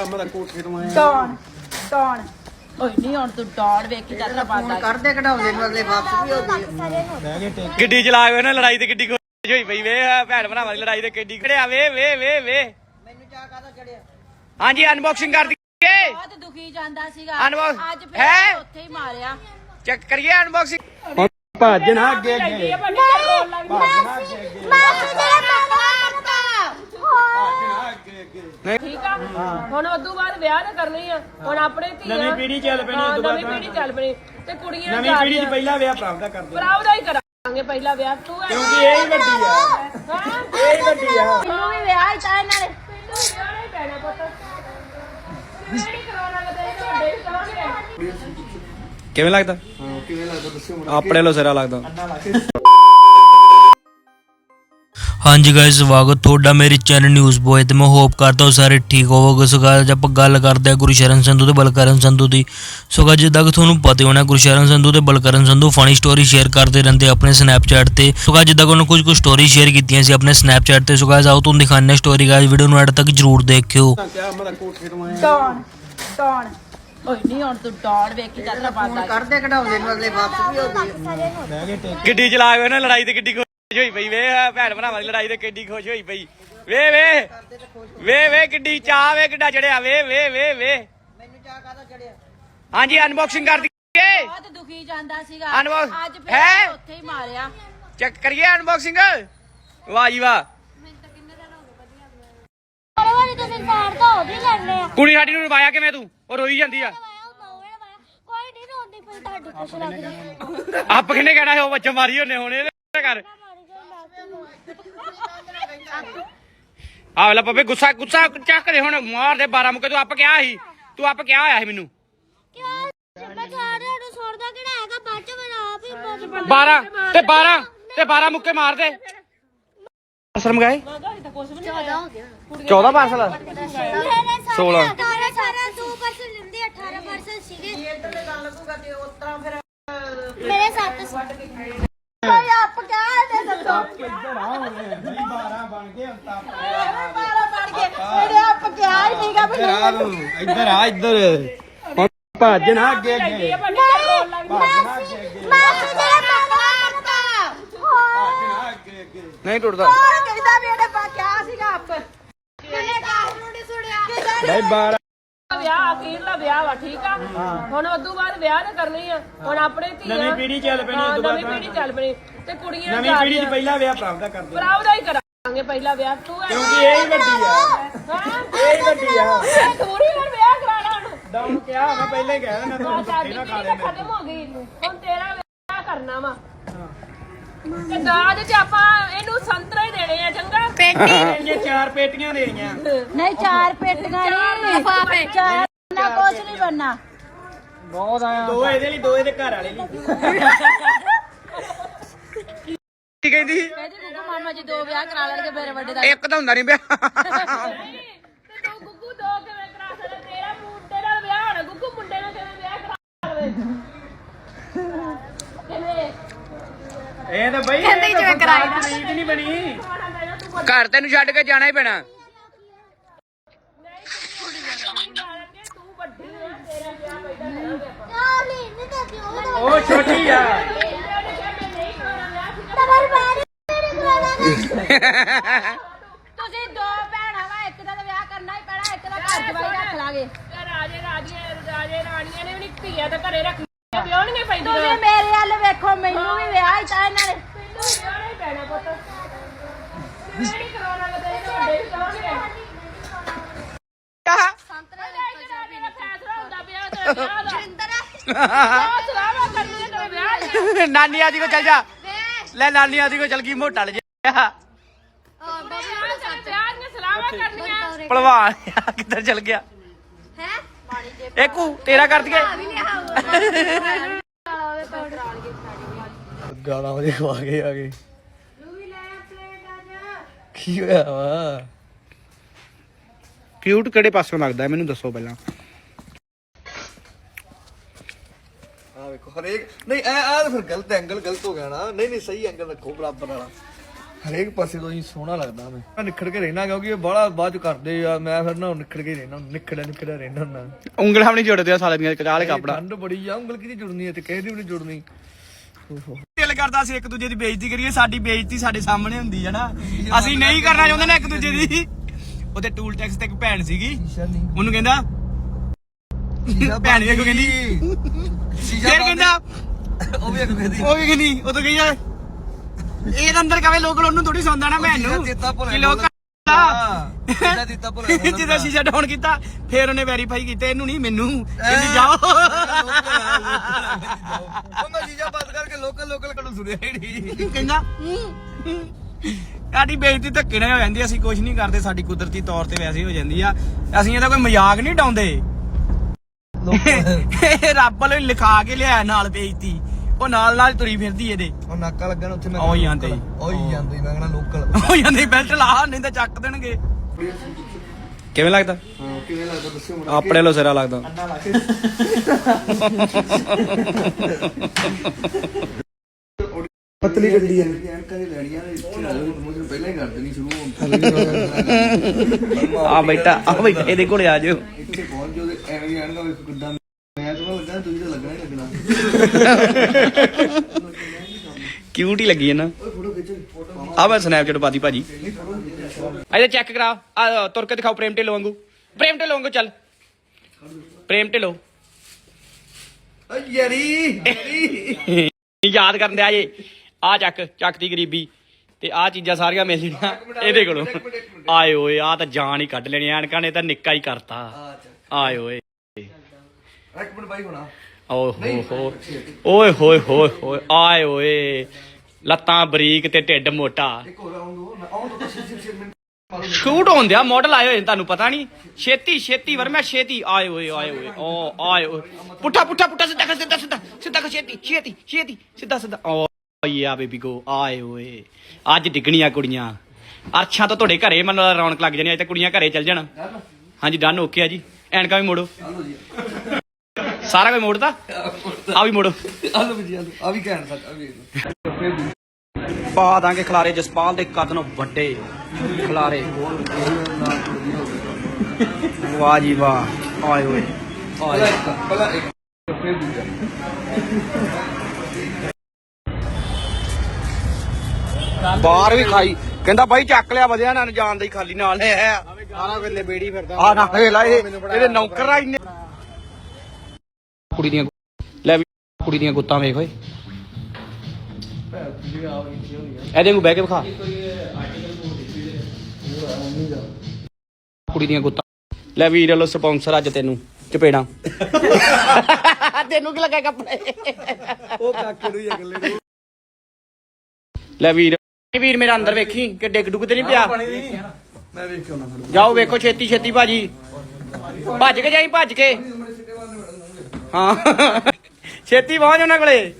ਮੈਂ ਤਾਂ ਕੋਠੇ ਤੋਂ ਆਇਆ। ਟੌਣ ਟੌਣ ਓਏ ਨਹੀਂ ਹੁਣ ਤੂੰ ਟੌਣ ਵੇਖੀ ਚੱਲ ਪਾਦਾ ਕਰਦੇ ਕਢਾਉਂਦੇ ਨੂੰ ਅਗਲੇ ਵਾਪਸ ਵੀ ਹੋ ਗਏ ਗੱਡੀ ਚਲਾ ਕੇ ਉਹਨੇ ਲੜਾਈ ਤੇ ਕਿੱਡੀ ਖੁਸ਼ ਹੋਈ ਪਈ ਵੇ ਆਹ ਭੈਣ ਭਰਾਵਾਂ ਦੀ ਲੜਾਈ ਤੇ ਕਿੱਡੀ ਖੜਿਆ ਵੇ ਵੇ ਵੇ ਵੇ। ਮੈਨੂੰ ਚਾਹ ਕਾਦਾ ਚੜਿਆ? ਹਾਂਜੀ ਅਨਬਾਕਸਿੰਗ ਕਰ ਦਈਏ ਬਹੁਤ ਦੁਖੀ ਜਾਂਦਾ ਸੀਗਾ। ਅਨਮੋਲ, ਅੱਜ ਹੈਂ? ਉੱਥੇ ਹੀ ਮਾਰਿਆ। ਚੈੱਕ ਕਰੀਏ ਅਨਬਾਕਸਿੰਗ ਭੱਜ ਨਾ ਅੱਗੇ ਅੱਗੇ। ਠੀਕ ਆ ਹੁਣ ਉਦੋਂ ਬਾਅਦ ਵਿਆਹ ਤਾਂ ਕਰਨੀ ਆ। ਹੁਣ ਆਪਣੇ ਧੀਆਂ ਨਵੀਂ ਪੀੜ੍ਹੀ ਚੱਲ ਪੈਣੀ ਹਾਂ, ਉਦੋਂ ਬਾਅਦ ਨਵੀਂ ਪੀੜ੍ਹੀ ਚੱਲ ਪੈਣੀ। ਤੇ ਕੁੜੀਆਂ ਨਵੀਂ ਪੀੜ੍ਹੀ 'ਚ ਪਹਿਲਾ ਵਿਆਹ ਪ੍ਰਾਪਤ ਕਰਦੇ ਭਰਾਵ ਦਾ ਹੀ ਕਰਾਂਗੇ ਪਹਿਲਾ ਵਿਆਹ। ਤੂੰ ਐ ਕਿਉਂਕਿ ਇਹ ਹੀ ਵੱਡੀ ਆ। ਹਾਂ। ਇਹ ਹੀ ਵੱਡੀ ਆ। ਮੈਨੂੰ ਵੀ ਵਿਆਹ ਹੀ ਤਾਂ ਇਹਨਾਂ ਨੇ ਮੈਨੂੰ ਵਿਆਹ ਨਹੀਂ ਪੈਣਾ ਪੁੱਤ। ਨਹੀਂ ਕਰਾਉਣਾ ਕਦੇ ਵੱਡੇ ਵੀ ਕਰਾਂਗੇ। ਕਿਵੇਂ ਲੱਗਦਾ? ਹਾਂ ਕਿਵੇਂ ਲੱਗਦਾ? ਦੱਸਿਓ ਆਪਣੇ ਲੋ ਸਿਰਾ ਲੱਗਦਾ। ਹਾਂਜੀ ਗਾਇਸ ਸਵਾਗਤ ਤੁਹਾਡਾ ਮੇਰੇ ਚੈਨਲ ਨਿਊਜ਼ ਬੋਏ ਤੇ। ਮੈਂ ਹੋਪ ਕਰਦਾ ਹਾਂ ਸਾਰੇ ਠੀਕ ਹੋਵੋਗੇ। ਸੋ guys, ਆਪਾਂ ਗੱਲ ਕਰਦੇ ਹਾਂ ਗੁਰਸ਼ਰਨ ਸੰਧੂ ਤੇ ਬਲਕਰਨ ਸੰਧੂ ਦੀ। ਸੋ guys, ਜਿੱਦਾਂ ਕਿ ਤੁਹਾਨੂੰ ਪਤਾ ਹੋਣਾ ਗੁਰਸ਼ਰਨ ਸੰਧੂ ਤੇ Balkaran Sandhu funny story share ਕਰਦੇ ਰਹਿੰਦੇ ਆਪਣੇ ਸਨੈਪਚੈਟ ਤੇ। ਸੋ guys, ਜਿੱਦਾਂ ਕਿ ਉਹਨਾਂ ਕੁਝ ਕੁ ਸਟੋਰੀ ਸ਼ੇਅਰ ਕੀਤੀਆਂ ਸੀ ਆਪਣੇ ਸਨੈਪਚੈਟ ਤੇ। ਸੋ guys, ਆਓ ਤੁਹਾਨੂੰ ਦਿਖਾਉਂਦੇ ਸਟੋਰੀ ਗਾਇਸ ਵੀਡੀਓ ਨੂੰ ਐਡ ਤੱਕ ਜਰੂਰ ਦੇਖਿਓ। ਕਿਆ ਮੈਂ ਓਏ ਨਹੀਂ ਹੁਣ ਤੂੰ ਟੌਣ ਵੇਖੀ ਚੱਲ ਪਾਦਾ ਕਰਦੇ ਕਢਾਉਂਦੇ ਨੂੰ ਅਗਲੇ ਵਾਪਸ ਵੀ ਹੋ ਗਏ ਗੱਡੀ ਚਲਾ ਕੇ ਉਹਨੇ ਲੜਾਈ ਤੇ ਕਿੱਡੀ ਖੁਸ਼ ਹੋਈ ਪਈ ਵੇ ਆਹ ਭੈਣ ਭਰਾਵਾਂ ਦੀ ਲੜਾਈ ਤੇ ਕਿੱਡੀ ਖੁਸ਼ ਹੋਈ ਪਈ। ਵੇ ਵੇ ਵੇ ਵੇ ਕਿੱਡੀ ਚਾਹ ਵੇ ਕਿੱਡਾ ਚੜਿਆ ਵੇ ਵੇ ਵੇ ਵੇ। ਮੈਨੂੰ ਚਾਹ ਕਾਦਾ ਚੜਿਆ? ਹਾਂਜੀ ਅਨਬਾਕਸਿੰਗ ਕਰ ਦਈਏ। ਬਹੁਤ ਦੁਖੀ ਜਾਂਦਾ ਸੀਗਾ। ਅਨਮੋਲ, ਅੱਜ ਹੈਂ? ਫਿਰ ਉੱਥੇ ਹੀ ਮਾਰਿਆ। ਚੈੱਕ ਕਰੀਏ ਅਨਬਾਕਸਿੰਗ ਵਾਹ ਜੀ ਵਾਹ। ਵਾਰੀ ਵਾਰੀ ਤੁਸੀਂ ਸਾਰ ਤਾਂ ਹੋ ਵੀ ਲੈਣੇ ਆ। ਕੁੜੀ ਸਾਡੀ ਨੂੰ ਰਵਾਇਆ ਕਿਵੇਂ ਤੂੰ? ਉਹ ਰੋਈ ਜਾਂਦੀ ਆ। ਕੋਈ ਨਹੀਂ ਰੋਂਦੀ ਪਈ ਤੁਹਾਡੀ ਕੁਛ ਲੱਗਦੀ ਆਪ ਕਿੰਨੇ ਕਹਿਣਾ ਸੀ ਉਹ ਬੱਚਾ ਮਾਰੀ ਉਹਨੇ ਹੁਣ। ਇਹਦੇ ਕਰ ਆ ਲੈ ਪੱਪੇ ਗੁੱਸਾ ਗੁੱਸਾ ਚੱਕ ਦੇ ਹੁਣ ਮਾਰ ਦੇ 12 ਮੁੱਕੇ, ਤੂੰ ਆਪ ਕਿਹਾ ਸੀ? ਤੂੰ ਆਪ ਕਿਹਾ ਹੋਇਆ ਸੀ ਮੈਨੂੰ? ਕਿਉਂ ਮੈਂ ਤੁਹਾਡੇ ਨੂੰ ਸੁਣਦਾ ਕਿਹੜਾ ਹੈਗਾ ਬਾਅਦ ਚ ਮੈਂ ਆਪ ਹੀ 12 ਤੇ 12 ਤੇ 12 ਮੁੱਕੇ ਮਾਰ ਦੇ। ਪਾਰਸਲ ਮੰਗਾਏ 14 ਹੋ ਗਿਆ 14 ਪਾਰਸਲ 16 18 ਸਾਰਾ 2% ਲੈਂਦੇ 18% ਸੀਗੇ ਇੱਧਰਲੇ ਗੱਲ ਲੱਗੂਗਾ ਤੇ ਉਸ ਤਰ੍ਹਾਂ ਫਿਰ ਮੇਰੇ 7 ਕੋਈ ਆਪ ਕਿਆ ਦੇ ਦੱਸੋ ਬਾਰਾ ਬਣ ਕੇ ਮੇਰੇ ਆਪ ਕਿਆ ਹੀ ਨਹੀਂਗਾ ਮੈਨੂੰ ਇੱਧਰ ਆ ਇੱਧਰ ਭੱਜ ਨਾ ਅੱਗੇ ਅੱਗੇ। ਮੈਂ ਤੇ ਜਿਹੜਾ ਮੰਗਦਾ ਨਹੀਂ ਟੁੱਟਦਾ। ਕੌਣ ਕਹਿੰਦਾ ਵੀ ਇਹਨੇ ਪਾ ਕਿਆ ਸੀਗਾ ਆਪ। ਮੇਰੇ ਕਾਸ ਨੂੰ ਨਹੀਂ ਸੁਣਿਆ ਭਾਈ 12 ਵਿਆਹ ਅਖੀਰਲਾ ਵਿਆਹ ਵਾ ਠੀਕ ਆ? ਹੁਣ ਉਦੋਂ ਬਾਅਦ ਵਿਆਹ ਤਾਂ ਕਰਨੀ ਆ। ਹੁਣ ਆਪਣੇ ਧੀਆਂ ਨਵੀਂ ਪੀੜ੍ਹੀ ਚੱਲ ਪੈਣੀ ਹਾਂ, ਉਦੋਂ ਬਾਅਦ ਨਵੀਂ ਪੀੜ੍ਹੀ ਚੱਲ ਪੈਣੀ। ਤੇ ਕੁੜੀਆਂ ਨਵੀਂ ਪੀੜ੍ਹੀ 'ਚ ਪਹਿਲਾ ਵਿਆਹ ਪ੍ਰਾਪਤ ਕਰਦੇ ਭਰਾਵ ਦਾ ਹੀ ਕਰਾਂਗੇ ਪਹਿਲਾ ਵਿਆਹ। ਤੂੰ ਐ ਕਿਉਂਕਿ ਇਹ ਹੀ ਵੱਡੀ ਆ। ਹਾਂ। ਇਹ ਹੀ ਵੱਡੀ ਆ। ਦੂਰੀ ਨਾਲ ਵਿਆਹ ਕਰਾਣਾ ਹੁਣ ਡਾਊਨ ਕਿਹਾ ਮੈਂ ਪਹਿਲਾਂ ਹੀ ਕਹਿ ਦਿੰਦਾ ਤੁਹਾਨੂੰ ਧੱਕੇ ਨਾ ਖਾ ਲੈਣੇ ਖਤਮ ਹੋ ਗਈ। ਹੁਣ ਤੇਰਾ ਵਿਆਹ ਕਰਨਾ ਵਾ। ਤੇ ਦਾਜ ਚ ਆਪਾਂ ਇਹਨੂੰ ਸੰਤਰਾ ਹੀ ਦੇਣੇ ਆ ਚੰਗਾ? ਇਹ ਚਾਰ ਪੇਟੀਆਂ ਦੇ ਰਹੀਆਂ ਨਹੀਂ ਚਾਰ ਪੇਟੀਆਂ ਨਹੀਂ। ਲਿਫਾਫੇ ਚਾਰ ਨਾ ਕੁਛ ਨਹੀਂ ਬੰਨਾ ਬਹੁਤ ਆਇਆ ਦੋ ਇਹਦੇ ਲਈ ਦੋ ਇਹਦੇ ਘਰ ਵਾਲੇ ਲਈ। ਕੀ ਕਹਿੰਦੀ? ਕਹਿੰਦੇ ਗੁੱਗੂ ਮਾਮਾ ਜੀ ਦੋ ਵਿਆਹ ਕਰਾ ਲੈਣਗੇ ਮੇਰੇ ਵੱਡੇ ਦਾ। ਇੱਕ ਤਾਂ ਹੁੰਦਾ ਨਹੀਂ। ਪਿਆ ਤੇ ਤੂੰ ਗੁੱਗੂ ਦੋ ਕਿਵੇਂ ਕਰਾ ਸਕਦਾ ਤੇਰਾ ਮੁੰਡੇ ਨਾਲ ਵਿਆਹ ਹੋਣਾ ਗੁੱਗੂ ਮੁੰਡੇ ਨਾਲ ਕਿਵੇਂ ਵਿਆਹ ਕਰਾ ਲਵੇ ਕਿਵੇਂ ਇਹ ਤਾਂ ਬਈ ਕਹਿੰਦੇ ਜਿਵੇਂ ਕਰਾਇਆ ਤਰੀਕ ਨਹੀਂ ਬਣੀ। ਘਰ ਤੈਨੂੰ ਛੱਡ ਕੇ ਜਾਣਾ ਹੀ ਪੈਣਾ। ਉਹ ਛੋਟੀ ਆ। ਤੁਸੀਂ ਦੋ ਭੈਣਾਂ ਵਾ ਇੱਕ ਦਾ ਤਾਂ ਵਿਆਹ ਕਰਨਾ ਹੀ ਪੈਣਾ ਇੱਕ ਦਾ ਘਰ ਜਵਾਈ ਰੱਖ ਲਾਂਗੇ। ਤੇ ਰਾਜੇ ਰਾਜੀਆਂ ਰਾਜੇ ਰਾਣੀਆਂ ਨੇ ਵੀ ਨਹੀਂ ਧੀਆਂ ਤਾਂ ਘਰੇ ਰੱਖੀਆਂ ਵਿਆਹਣੀਆਂ ਪੈਂਦੀਆਂ ਤੁਸੀਂ ਮੇਰੇ ਵੱਲ ਵੇਖੋ ਮੈਨੂੰ ਵੀ ਵਿਆਹ ਹੀ ਤਾਂ ਦੀਆਂ ਨਾਨੀ ਆਦੀ ਕੋ ਚੱਲ ਜਾ। ਲੈ, ਨਾਨੀ ਆਦੀ ਕੋ ਚੱਲ ਗਈ, ਮੋਟਾ ਲ ਜਾ। ਭਲਵਾਨ ਕਿੱਧਰ ਚੱਲ ਗਿਆ? ਹੈ ਏਕੂ, ਤੇਰਾ ਕਰ ਦਈਏ। ਗਾਲਾਂ ਉਹਦੇ ਖਵਾ ਕੇ ਆ ਗਏ। ਕੀ ਹੋਇਆ ਵਾ? ਕਿਊਟ ਕਿਹੜੇ ਪਾਸੋਂ ਲੱਗਦਾ ਹੈ? ਮੈਨੂੰ ਦੱਸੋ ਪਹਿਲਾਂ। ਆ ਵੇਖੋ ਹਰੇਕ ਨਹੀਂ ਐ ਆ ਫਿਰ ਗਲਤ ਐਂਗਲ ਗਲਤ ਹੋ ਗਿਆ ਨਾ। ਨਹੀਂ ਨਹੀਂ ਸਹੀ ਐਂਗਲ ਰੱਖੋ ਬਰਾਬਰ ਵਾਲਾ। ਹਰੇਕ ਪਾਸੇ ਤੋਂ ਹੀ ਸੋਹਣਾ ਲੱਗਦਾ ਮੈਂ। ਮੈਂ ਨਿਖੜ ਕੇ ਰਹਿਣਾ ਕਿਉਂਕਿ ਇਹ ਬੜਾ ਬਾਅਦ ਚ ਕਰਦੇ ਆ। ਮੈਂ ਫਿਰ ਨਾ ਨਿਖੜ ਕੇ ਰਹਿਣਾ ਨਿਖੜਿਆ ਨਿਖੜਿਆ ਰਹਿਣਾ ਹੁੰਦਾ। ਉਂਗਲਾਂ ਵੀ ਨਹੀਂ ਜੁੜਦੇ ਆ ਸਾਲੇ ਦੀਆਂ ਕਚਾਲੇ ਕੱਪੜਾ। ਠੰਡ ਬੜੀ ਆ ਉਂਗਲ ਕਿਹਦੀ ਜੁੜਨੀ ਹੈ ਤੇ ਕਿਸੇ ਦੀ ਵੀ ਨਹੀਂ ਜੁੜਨੀ। ਦਿਲ ਕਰਦਾ ਸੀ ਇੱਕ ਦੂਜੇ ਦੀ ਬੇਇੱਜ਼ਤੀ ਕਰੀਏ ਸਾਡੀ ਬੇਇੱਜ਼ਤੀ ਸਾਡੇ ਸਾਹਮਣੇ ਹੁੰਦੀ ਹੈ ਨਾ। ਅਸੀਂ ਨਹੀਂ ਕਰਨਾ ਚਾਹੁੰਦੇ ਨਾ ਇੱਕ ਦੂਜੇ ਦੀ। ਉਹਦੇ ਟੂਲ ਟੈਕਸ ਤੇ ਇੱਕ ਭੈਣ ਸੀਗੀ। ਉਹਨੂੰ ਕਹਿੰਦਾ ਭੈਣ ਵੇਖੋ ਕਹਿੰਦੀ। ਫਿਰ ਕਹਿੰਦਾ ਉਹ ਵੀ ਇੱਕ ਕਹਿੰਦੀ। ਉਹ ਵੀ ਕਹਿੰਦੀ ਉਹ ਤਾਂ ਕਹੀ ਜਾ ਇਹ ਅੰਦਰ ਕਵੇ ਲੋਕ ਉਹਨੂੰ ਥੋੜੀ ਸੌਂਦਾ ਨਾ ਭੈਣ ਨੂੰ। ਚੇਤਾ ਭੁੱਲ ਕਿ ਲੋਕ ਜਿਹਦਾ ਚੇਤਾ ਭੁੱਲ ਜਿਹਦਾ ਸ਼ੀਸ਼ਾ ਡਾਊਨ ਕੀਤਾ ਫਿਰ ਉਹਨੇ ਵੈਰੀਫਾਈ ਕੀਤਾ ਇਹਨੂੰ ਨਹੀਂ ਮੈਨੂੰ। ਕਹਿੰਦੀ ਜਾਓ ਉਹ ਮੈਂ ਚੀਜ਼ਾਂ ਬੰਦ ਕਰਕੇ ਲੋਕਲ ਕਹਿੰਦਾ ਸਾਡੀ ਬੇਇੱਜ਼ਤੀ ਧੱਕੇ ਨਾਲ ਹੋ ਜਾਂਦੀ ਅਸੀਂ ਕੁਝ ਨਹੀਂ ਕਰਦੇ ਸਾਡੀ ਕੁਦਰਤੀ ਤੌਰ ਤੇ ਵੈਸੇ ਹੀ ਹੋ ਜਾਂਦੀ ਆ। ਅਸੀਂ ਇਹਦਾ ਕੋਈ ਮਜ਼ਾਕ ਨਹੀਂ ਡਾਉਂਦੇ ਰੱਬ ਵੱਲੋਂ ਲਿਖਾ ਕੇ ਲਿਆਇਆ ਨਾਲ ਬੇਇੱਜ਼ਤੀ। ਉਹ ਨਾਲ ਨਾਲ ਤੁਰੀ ਫਿਰਦੀ ਇਹਦੇ। ਉਹ ਨਾਕਾ ਲੱਗਣ ਉੱਥੇ ਮੈਂ ਉਹ ਹੀ ਜਾਂਦੇ। ਉਹ ਹੀ ਜਾਂਦੇ ਮੈਂ ਕਹਿੰਦਾ ਲੋਕਲ ਹੋ ਜਾਂਦੇ ਬੈਲਟ ਲਾ ਨਹੀਂ ਤਾਂ ਚੱਕ ਦੇਣਗੇ। ਕਿਵੇਂ ਲੱਗਦਾ? ਹਾਂ ਕਿਵੇਂ ਲੱਗਦਾ ਦੱਸਿਓ ਮੈਨੂੰ ਆਪਣੇ ਲੋ ਸਿਰਾ ਲੱਗਦਾ। ਪਤਲੀ ਗੱਡੀ ਹੈ। ਐਨਕਾਂ ਦੀ ਲੈਣੀਆਂ ਨੇ ਇੱਥੇ ਲਾ ਲਓ ਪ੍ਰਮੋਸ਼ਨ ਪਹਿਲਾਂ ਹੀ ਕਰ ਦੇਣੀ ਸ਼ੁਰੂ ਆ ਬੈਠਾ ਆ ਬੈਠਾ ਇਹਦੇ ਕੋਲੇ ਆ ਜਾਓ ਇੱਥੇ ਪਹੁੰਚ ਜੋ ਐਵੇਂ ਹੀ ਐਨਕਾਂ ਵੇਖੋ ਕਿੱਦਾਂ ਮੈਂ ਤਾਂ ਲੱਗਾ ਤੁਸੀਂ ਤਾਂ ਲੱਗਣਾ ਹੀ ਲੱਗਣਾ। ਕਿਊਟ ਹੀ ਲੱਗੀ ਹੈ ਨਾ। ਆ ਮੈਂ ਸਨੈਪਚੈਟ ਪਾਤੀ ਭਾਜੀ। ਇਹਦੇ ਚੈੱਕ ਕਰਾ। ਆ ਤੁਰ ਕੇ ਦਿਖਾਓ ਪ੍ਰੇਮ ਢਿੱਲੋਂ ਵਾਂਗੂ। ਪ੍ਰੇਮ ਢਿੱਲੋਂ ਵਾਂਗੂ ਚੱਲ। ਪ੍ਰੇਮ ਢਿੱਲੋਂ। ਓ ਯਾਰੀ ਯਾਰੀ। ਯਾਦ ਕਰਨ ਦਿਆ ਜੇ। ਆ ਚੱਕ ਚੱਕ ਦੀ ਗਰੀਬੀ। ਤੇ ਆ ਚੀਜ਼ਾਂ ਸਾਰੀਆਂ ਮਿਲਦੀਆਂ ਇਹਦੇ ਕੋਲੋਂ। ਆਏ ਓਏ ਆ ਤਾਂ ਜਾਨ ਹੀ ਕੱਢ ਲੈਣੀ ਐਨਕਾਂ ਨੇ ਤਾਂ ਨਿੱਕਾ ਹੀ ਕਰਤਾ। ਆਏ ਓਏ। ਇੱਕ ਮਿੰਟ ਬਾਈ ਹੋਣਾ। ਓਏ ਹੋ ਹੋ। ਓਏ ਹੋਏ ਹੋਏ ਹੋਏ। ਆਏ ਓਏ। ਲੱਤਾਂ ਬਰੀਕ ਤੇ ਢਿੱਡ ਮੋਟਾ। ਸ਼ੂਟ ਹੁੰਦੇ ਆ ਮਾਡਲ ਆਏ ਹੋਏ ਤੁਹਾਨੂੰ ਪਤਾ ਨਹੀਂ। ਛੇਤੀ ਛੇਤੀ ਵਰਮਾ ਛੇਤੀ। ਆਏ ਹੋਏ ਆਏ ਹੋਏ ਓ ਆਏ ਹੋਏ ਪੁੱਠਾ ਪੁੱਠਾ ਪੁੱਠਾ ਸਿੱਧਾ ਸਿੱਧਾ ਸਿੱਧਾ ਸਿੱਧਾ ਛੇਤੀ ਛੇਤੀ ਛੇਤੀ ਸਿੱਧਾ ਸਿੱਧਾ। ਓ। ਯਾ ਬੇਬੀ ਗੋ ਆਏ ਹੋਏ। ਅੱਜ ਡਿੱਗਣੀਆਂ ਕੁੜੀਆਂ। ਅਰਛਾਂ ਤੋਂ ਤੁਹਾਡੇ ਘਰੇ ਮਨ ਰੌਣਕ ਲੱਗ ਜਾਣੀ ਅੱਜ ਤਾਂ ਕੁੜੀਆਂ ਘਰੇ ਚੱਲ ਜਾਣ। ਹਾਂਜੀ ਡਨ ਓਕੇ ਆ ਜੀ। ਐਨਕਾਂ ਵੀ ਮੋੜੋ। ਸਾਰਾ ਕੋਈ ਮੋੜਦਾ ਆ ਵੀ ਮੋੜੋ। ਆਲੋ ਵੀ ਜੀ ਆਲੋ ਆ ਵੀ ਕਹਿਣ ਆ ਵੀ ਪਾ ਦਾਂਗੇ ਖਲਾਰੇ ਜਸਪਾਲ ਦੇ ਕੱਦ ਨੂੰ ਵੱਡੇ ਖਲਾਰੇ। ਵਾਹ ਜੀ ਵਾਹ ਆਏ ਹੋਏ। ਪਹਿਲਾਂ ਇੱਕ ਪਹਿਲਾਂ ਇੱਕ। ਬਾਹਰ ਵੀ ਖਾਈ। ਕਹਿੰਦਾ ਬਾਈ ਚੱਕ ਲਿਆ ਵਧਿਆ ਨਾ ਜਾਣ ਦੀ ਖਾਲੀ ਨਾਲ ਹੈ। ਸਾਰਾ ਵੇਲੇ ਬੇੜੀ ਫਿਰਦਾ। ਆ ਨਾ ਵੇਖ ਲੈ ਇਹ ਇਹਦੇ ਨੌਕਰ ਆ ਇੰਨੇ। ਕੁੜੀ ਦੀਆਂ ਲੈ ਵੀ ਕੁੜੀ ਦੀਆਂ ਗੁੱਤਾਂ ਵੇਖ ਓਏ। ਇਹਦੇ ਨੂੰ ਬਹਿ ਕੇ ਵਿਖਾ। ਕੁੜੀ ਦੀਆਂ ਗੁੱਤਾਂ। ਲੈ ਵੀਰ ਵੱਲੋਂ ਸਪਾਂਸਰ ਅੱਜ ਤੈਨੂੰ ਚਪੇੜਾਂ। ਤੈਨੂੰ ਕੀ ਲੱਗਾ ਕੱਪੜੇ? ਉਹ ਕਾਕੇ ਨੂੰ ਹੀ ਅਗਲੇ ਨੂੰ। ਲੈ ਵੀਰ ਵੀਰ ਮੇਰਾ ਅੰਦਰ ਵੇਖੀ ਕਿ ਡਿੱਗ ਡੁੱਗ ਤੇ ਨਹੀਂ ਪਿਆ। ਮੈਂ ਵੇਖ ਕੇ ਆਉਣਾ ਫਿਰ ਜਾਓ ਵੇਖੋ ਛੇਤੀ ਛੇਤੀ ਭਾਜੀ। ਭੱਜ ਕੇ ਜਾਈ ਭੱਜ ਕੇ। ਹਾਂ। ਛੇਤੀ ਪਹੁੰਚ ਉਹਨਾਂ ਕੋਲੇ।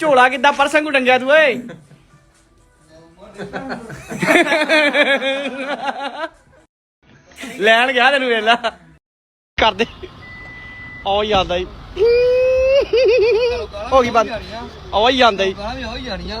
ਝੋਲਾ ਕਿੱਦਾਂ ਪਰਸੰਗੂ ਡੰਗਿਆ ਤੂੰ ਓਏ। ਲੈਣ ਗਿਆ ਤੈਨੂੰ ਵੇਲਾ ਕਰਦੇ ਉਹ ਹੀ ਆਉਂਦਾ ਈ ਹੋ ਗਈ ਬੰਦ। ਉਹ ਹੀ ਆਉਂਦਾ ਈ ਗਾਲਾਂ ਵੀ ਹੋ ਜਾਣੀਆਂ